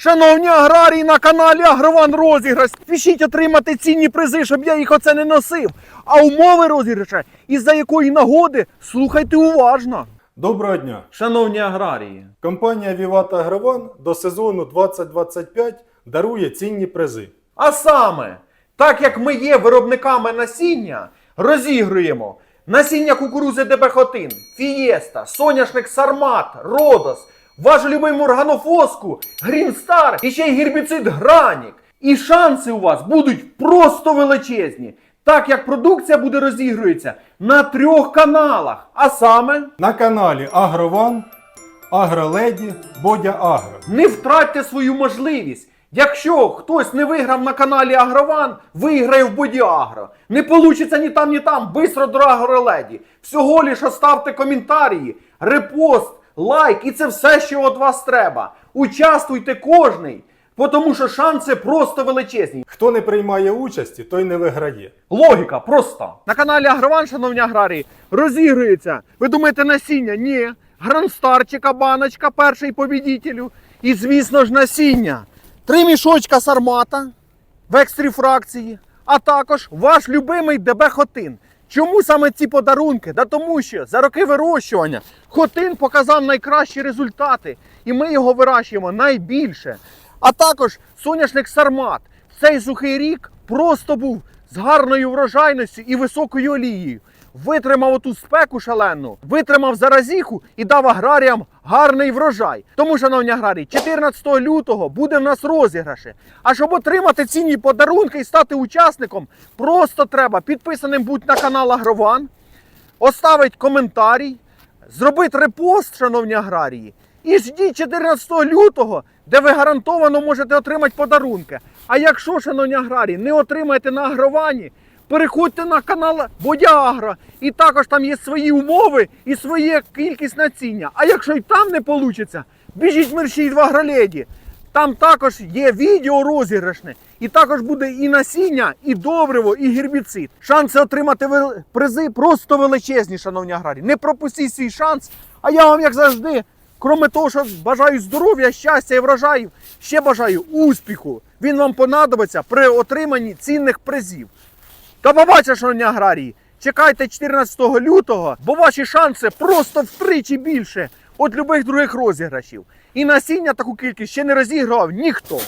Шановні аграрії на каналі Агрован Розіграш, спішіть отримати цінні призи, щоб я їх оце не носив. А умови розіграша, із-за якої нагоди, слухайте уважно. Доброго дня! Шановні аграрії, Компанія Vivat Агрован до сезону 2025 дарує цінні призи. А саме, так як ми є виробниками насіння, розігруємо насіння кукурузи ДБ-1, Фієста, соняшник Сармат, Родос, ваш любимий органофоску, Грінстар і ще й гербіцид Гранік. І шанси у вас будуть просто величезні, так як продукція буде розігрується на трьох каналах. А саме, На каналі Агрован, Агроледі, Бодя Агро. Не втратьте свою можливість. Якщо хтось не виграв на каналі Агрован, виграє в Боді Агро. Не получиться ні там, ні там. Бистро до Агроледі. Всього лиш ставте коментарі, репост, лайк, і це все, що від вас треба. Участвуйте кожний, тому що шанси просто величезні. Хто не приймає участі, той не виграє. Логіка проста. На каналі Агрован, шановні аграрії, розігрується. Ви думаєте, насіння? Ні. Гранстарчика, баночка, перший побідітелю. І, звісно ж, насіння. Три мішочка сармата в екстрі фракції, а також ваш любимий ДБ Хотин. Чому саме ці подарунки? Да тому що за роки вирощування Хотин показав найкращі результати, і ми його вирощуємо найбільше. А також соняшник Сармат. Цей сухий рік просто був з гарною врожайністю і високою олією. Витримав оту спеку шалену, витримав заразіху і дав аграріям гарний врожай. Тому, шановні аграрії, 14 лютого буде в нас розіграші. А щоб отримати цінні подарунки і стати учасником, просто треба підписаним бути на канал Агрован, оставить коментарій, зробить репост, шановні аграрії, і ждіть 14 лютого, де ви гарантовано можете отримати подарунки. А якщо, шановні аграрії, не отримаєте на агровані, переходьте на канал Бодягра, і також там є свої умови і своя кількість націння. А якщо й там не вийде, біжіть мерщій в агроледі. Там також є відео розіграшне, і також буде і насіння, і добриво, і гербіцид. Шанси отримати призи просто величезні, шановні аграрії. Не пропустіть свій шанс. А я вам, як завжди, кроме того, що бажаю здоров'я, щастя і врожаїв, ще бажаю успіху. Він вам понадобиться при отриманні цінних призів. Та побачите, не аграрії, чекайте 14 лютого, бо ваші шанси просто втричі більше від любих других розіграшів. І насіння таку кількість ще не розіграв ніхто.